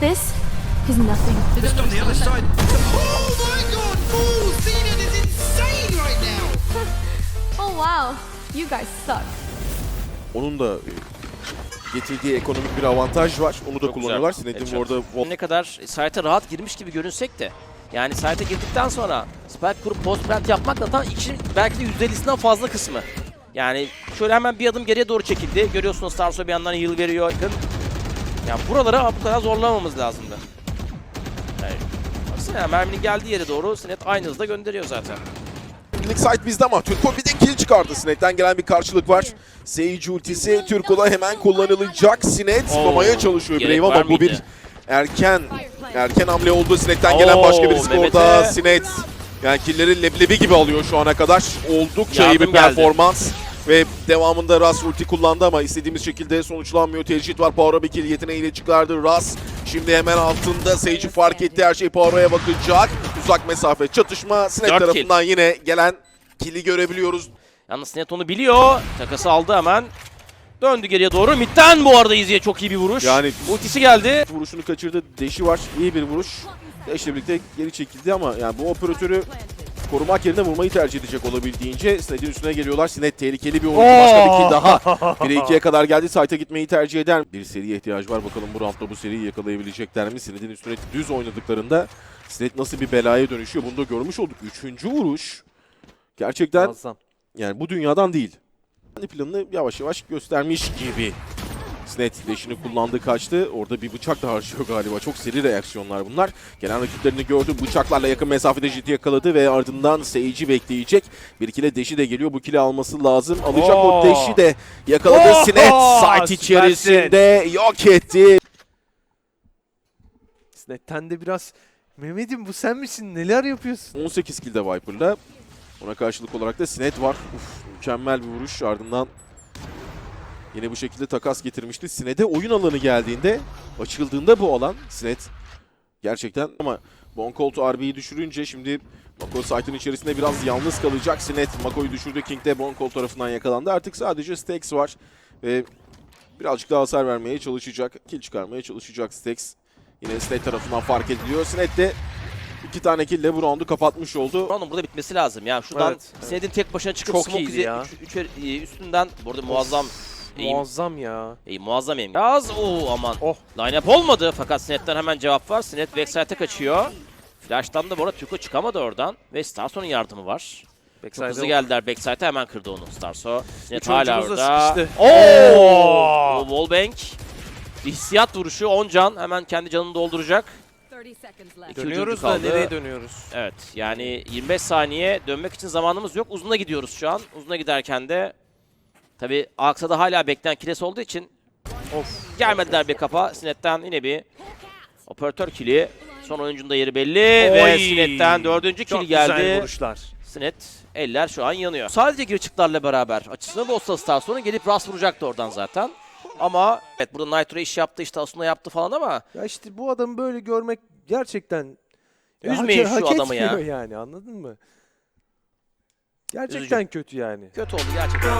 This is nothing. Just on the other side. Oh my god! Fool! Zenith is insane right now! Oh wow, you guys suck. Onun da e, getirdiği ekonomik bir avantaj var. Onu da Çok kullanıyorlar. Headshot. orada Ne kadar site'e rahat girmiş gibi görünsek de yani site'e girdikten sonra spike kurup post plant yapmak da tam işin belki de %50'sinden fazla kısmı. Yani şöyle hemen bir adım geriye doğru çekildi. Görüyorsunuz Starso bir yandan heal veriyor. Bakın. Yani buralara bu kadar zorlamamız lazımdı. Yani, baksana ya, merminin geldiği yere doğru Sinet aynı hızda gönderiyor zaten. Şimdilik site bizde ama Türko bir de kill çıkardı. Sinet'ten gelen bir karşılık var. Sage ultisi Türko'da hemen kullanılacak. Sinet tutmaya çalışıyor Brave ama bu bir erken erken hamle oldu. Sinet'ten gelen başka bir skorda. Sinet yani killleri leblebi gibi alıyor şu ana kadar. Oldukça iyi bir Yardım geldi. Ve devamında Ras ulti kullandı ama istediğimiz şekilde sonuçlanmıyor. Tercih var. Power'a bir kill yeteneğiyle çıkardı. Ras şimdi hemen altında. Sage'i fark etti. Her şey Power'a bakacak. Uzak mesafe çatışma. Sinet Dört kill. tarafından yine gelen kill'i görebiliyoruz. Yalnız Sinet onu biliyor. Takası aldı hemen. Döndü geriye doğru. Mid'den bu arada izleye çok iyi bir vuruş. Yani- ultisi geldi. Vuruşunu kaçırdı. Deşi var. İyi bir vuruş. Deş'le birlikte geri çekildi ama yani bu operatörü korumak yerine vurmayı tercih edecek olabildiğince Sinet'in üstüne geliyorlar. Sinet tehlikeli bir oyuncu. Başka bir kill daha. 1'e 2'ye kadar geldi. Site'a gitmeyi tercih eder. Bir seriye ihtiyaç var. Bakalım bu roundda bu seriyi yakalayabilecekler mi? Sinet'in üstüne düz oynadıklarında Sinet nasıl bir belaya dönüşüyor bunu da görmüş olduk. Üçüncü vuruş gerçekten Muazzam. yani bu dünyadan değil. Planını yavaş yavaş göstermiş gibi. Snet leşini kullandı kaçtı. Orada bir bıçak da harcıyor galiba. Çok seri reaksiyonlar bunlar. Gelen rakiplerini gördü. Bıçaklarla yakın mesafede Jet'i yakaladı ve ardından Sage'i bekleyecek. Bir kile Deşi de geliyor. Bu kili alması lazım. Alacak o Oo. Deşi de yakaladı. Oo, Snet site süpersin. içerisinde yok etti. Snet'ten de biraz Mehmet'im bu sen misin? Neler yapıyorsun? 18 kilde Viper'la. Ona karşılık olarak da Sinet var. Uf, mükemmel bir vuruş. Ardından yine bu şekilde takas getirmişti. Sinet'e oyun alanı geldiğinde, açıldığında bu alan Sinet gerçekten ama Boncolt RB'yi düşürünce şimdi Mako site'ın içerisinde biraz yalnız kalacak. Sinet Mako'yu düşürdü. King de Boncolt tarafından yakalandı. Artık sadece Stax var ve birazcık daha hasar vermeye çalışacak. Kill çıkarmaya çalışacak Stax. Yine Sinet tarafından fark ediliyor. Sinet de iki tane kill ile bu roundu kapatmış oldu. Round'un burada bitmesi lazım ya. Şuradan Evet, evet. Sinet'in tek başına çıkıp Çok smoke ya. üç- üç- üstünden burada muazzam eğim, Muazzam ya. eğim, muazzam eğim. Biraz oo aman. Oh. Line-up olmadı fakat Sinet'ten hemen cevap var. Sinet backside'e kaçıyor. Flash'tan da bu arada Tuko çıkamadı oradan ve Starson'un yardımı var. Çok hızlı geldiler backside'e hemen kırdı onu Starso. Sinet Üç hala da orada. sıkıştı. Oo! Oo! Wallbang. Bir hissiyat vuruşu 10 can hemen kendi canını dolduracak. Dönüyoruz da kaldı. nereye dönüyoruz? Evet yani 25 saniye dönmek için zamanımız yok. Uzuna gidiyoruz şu an. Uzuna giderken de tabi Aksa'da hala bekleyen kiles olduğu için Of. gelmediler bir kafa. Sinet'ten yine bir operatör kili. Son oyuncunun da yeri belli ve Oy! Sinet'ten dördüncü Çok kili güzel geldi. vuruşlar. Sinet eller şu an yanıyor. Sadece gir çıklarla beraber açısını bozsa Starson'un gelip rast vuracaktı oradan zaten. Ama evet burada Nitro iş yaptı işte Asuna yaptı falan ama Ya işte bu adamı böyle görmek gerçekten Üzmeyin hak- şu hak adamı ya. yani anladın mı? Gerçekten kötü yani. kötü oldu gerçekten.